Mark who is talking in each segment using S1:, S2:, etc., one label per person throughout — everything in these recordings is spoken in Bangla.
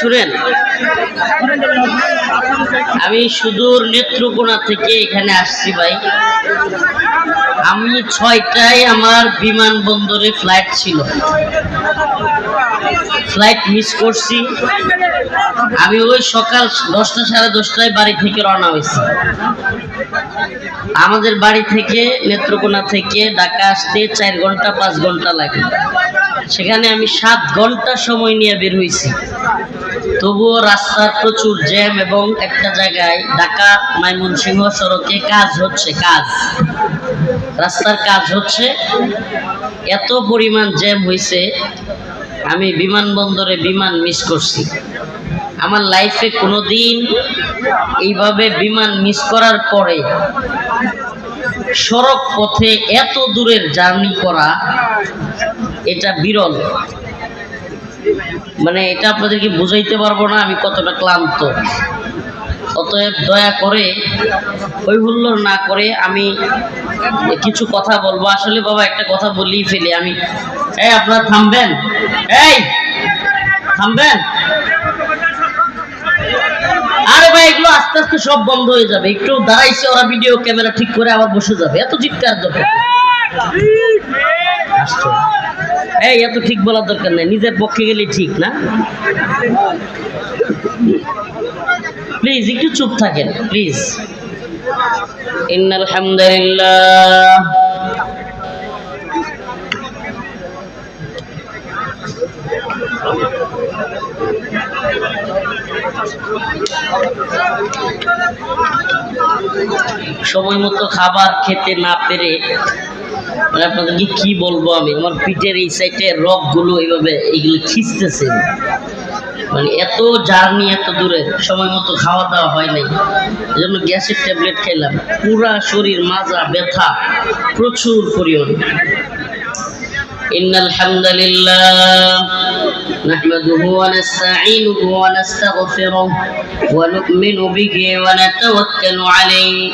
S1: শুনেন। আমি সুদূর নেত্রকোনা থেকে এখানে আসছি ভাই। আমি ছয়টায় আমার বিমানবন্দরে ফ্লাইট ছিল। ফ্লাইট মিস করছি। আমি ওই সকাল দশটা সাড়ে দশটায় বাড়ি থেকে রওনা হয়েছি। আমাদের বাড়ি থেকে নেত্রকোনা থেকে ঢাকা আসতে চার ঘণ্টা, পাঁচ ঘণ্টা লাগে। সেখানে আমি সাত ঘণ্টা সময় নিয়ে বের হয়েছি। তবুও রাস্তার প্রচুর জ্যাম এবং একটা জায়গায় ঢাকা ময়মনসিংহ সড়কে কাজ হচ্ছে, কাজ। রাস্তার কাজ হচ্ছে। এত পরিমাণ জ্যাম হয়েছে আমি বিমানবন্দরে বিমান মিস করছি। আমার লাইফে কোনো দিন এইভাবে বিমান মিস করার পরে সড়ক পথে এত দূরের জার্নি করা, এটা বিরল। মানে এটা আপনাদেরকে বুঝাইতে পারব না, আমি কতটা ক্লান্ত। অতএব দয়া করে ওই না করে আমি কিছু কথা বলব। আসলে বাবা, একটা কথা বলেই ফেলি আমি। এই আপনারা থামবেন। এই, থামবেন। আরে ভাই, এগুলো আস্তে আস্তে সব বন্ধ হয়ে যাবে। একটু দাঁড়াইছে ওরা ভিডিও ক্যামেরা ঠিক করে আবার বসে যাবে। এত চিৎকার দরকার। এই, এত ঠিক বলার দরকার নেই। নিজের পক্ষে গেলে ঠিক, না? প্লিজ একটু চুপ থাকেন প্লিজ সময় মতো খাবার খেতে না পেরে মানে আপনাদেরকে কি বলবো আমি আমার পিঠের এই সাইডে রগগুলো এইভাবে এইগুলো খিচতেছে মানে এত জার্নি এত দূরে সময় মতো খাওয়া দাওয়া হয় নাই এই জন্য গ্যাসের ট্যাবলেট খেলাম পুরা শরীর মাজা ব্যথা প্রচুর পরিমাণে إن الحمد لله نحمده ونستعينه ونستغفره ونؤمن به ونتوكل عليه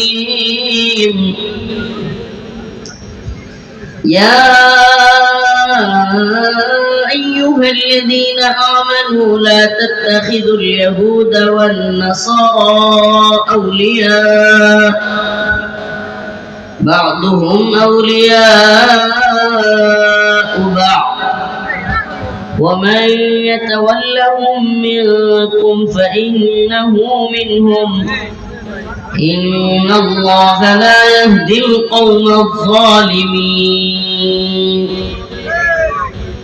S1: يا أيها الذين آمنوا لا تتخذوا اليهود والنصارى أولياء. بعضهم أولياء بعض. ومن يتولهم منكم فإنه منهم. إن الله لا يهدي القوم الظالمين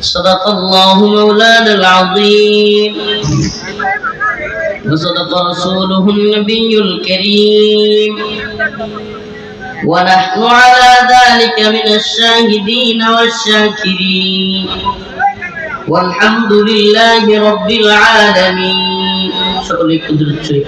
S1: صدق الله مولانا العظيم. وصدق رسوله النبي الكريم. ونحن على ذلك من الشاهدين والشاكرين. والحمد لله رب العالمين. شكرا شريف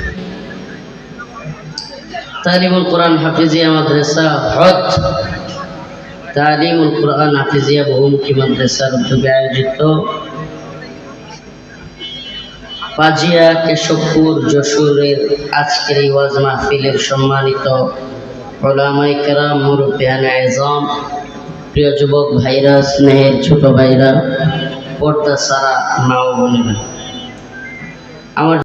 S1: তালিমুল কোরআন হাফিজিয়া মাদ্রাসা, হজ। তালিমুল কোরআন হাফিজিয়া বহুমুখী মাদ্রাসার উদ্যোগে আয়োজিত। পাজিয়া, কেশবপুর, যশোরের আজকের এই ওয়াজ মাহফিলের সম্মানিত ওলামাই কেরাম মুরব্বিয়ান আজম, প্রিয় যুবক ভাইরা, স্নেহের ছোট ভাইরা, পর্দা সারা মা ও বোনেরা। আমার